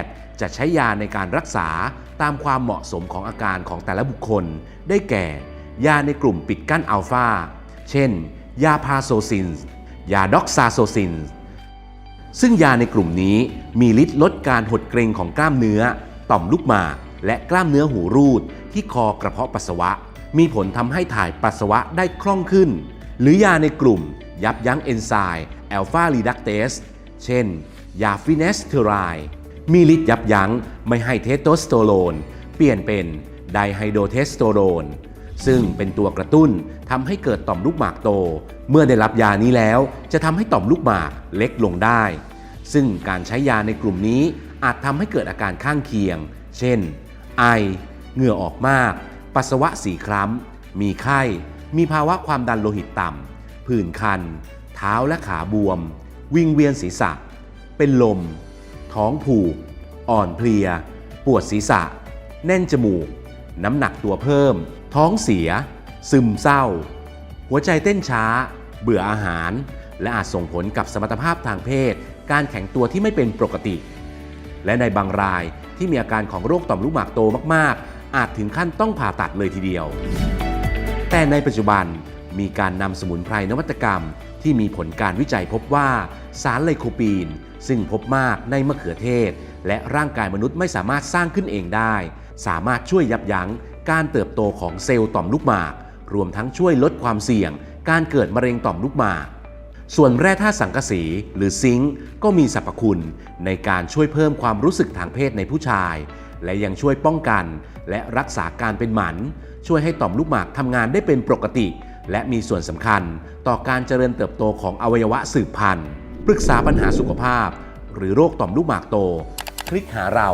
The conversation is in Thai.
ทย์ จะใช้ยาในการรักษาตามความเหมาะสมของอาการของแต่ละบุคคล ได้แก่ ยาในกลุ่มปิดกั้นอัลฟา เช่น ยาพาโซซินยาด็อกซาโซซินซึ่งยาในกลุ่มนี้มีฤทธิ์ลดการหดเกร็งของกล้ามเนื้อ ต่อมลูกหมาก และกล้ามเนื้อหูรูด ที่คอกระเพาะปัสสาวะ มีผลทำให้ถ่ายปัสสาวะได้คล่องขึ้น หรือยาในกลุ่ม ยับยั้งเอนไซม์แอลฟารีดักเตส เช่น ยาฟินเนสเทอไรด์ มีฤทธิ์ยับยั้งไม่ให้เทสโทสเตอโรนเปลี่ยนเป็นไดไฮโดเทสโตโรนซึ่งเป็นตัวกระตุ้นทำให้เกิดต่อมลูกหมากโต เมื่อได้รับยานี้แล้ว จะทำให้ต่อมลูกหมากเล็กลงได้ ซึ่งการใช้ยาในกลุ่มนี้อาจทำให้เกิดอาการข้างเคียง เช่น ไอ เหงื่อออกมาก ปัสสาวะสีคล้ำ มีไข้ มีภาวะความดันโลหิตต่ำผื่นคัน เท้าและขาบวม วิงเวียนศีรษะ เป็นลม ท้องผูก อ่อนเพลีย ปวดศีรษะ แน่นจมูก น้ำหนักตัวเพิ่ม ท้องเสีย ซึมเศร้า หัวใจเต้นช้า เบื่ออาหาร และอาจส่งผลกับสมรรถภาพทางเพศ การแข็งตัวที่ไม่เป็นปกติ และในบางรายที่มีอาการของโรคต่อมลูกหมากโตมาก ๆ อาจถึงขั้นต้องผ่าตัดเลยทีเดียว แต่ในปัจจุบันมีการนำสมุนไพรนวัตกรรม ที่มีผลการวิจัยพบว่าสารไลโคปีน ซึ่งพบมากในมะเขือเทศ และร่างกายมนุษย์ไม่สามารถสร้างขึ้นเองได้ สามารถช่วยยับยั้งการเติบโตของเซลล์ต่อมลูกหมาก รวมทั้งช่วยลดความเสี่ยง การเกิดมะเร็งต่อมลูกหมาก ส่วนแร่ธาตุสังกะสี หรือซิงค์ก็มีสรรพคุณ ในการช่วยเพิ่มความรู้สึกทางเพศในผู้ชาย และยังช่วยป้องกัน และรักษาการเป็นหมัน ช่วยให้ต่อมลูกหมากทำงานได้เป็นปกติ และมีส่วนสำคัญต่อการเจริญเติบโตของอวัยวะสืบพันธุ์ ปรึกษาปัญหาสุขภาพ หรือโรคต่อมลูกหมากโต คลิกหาเรา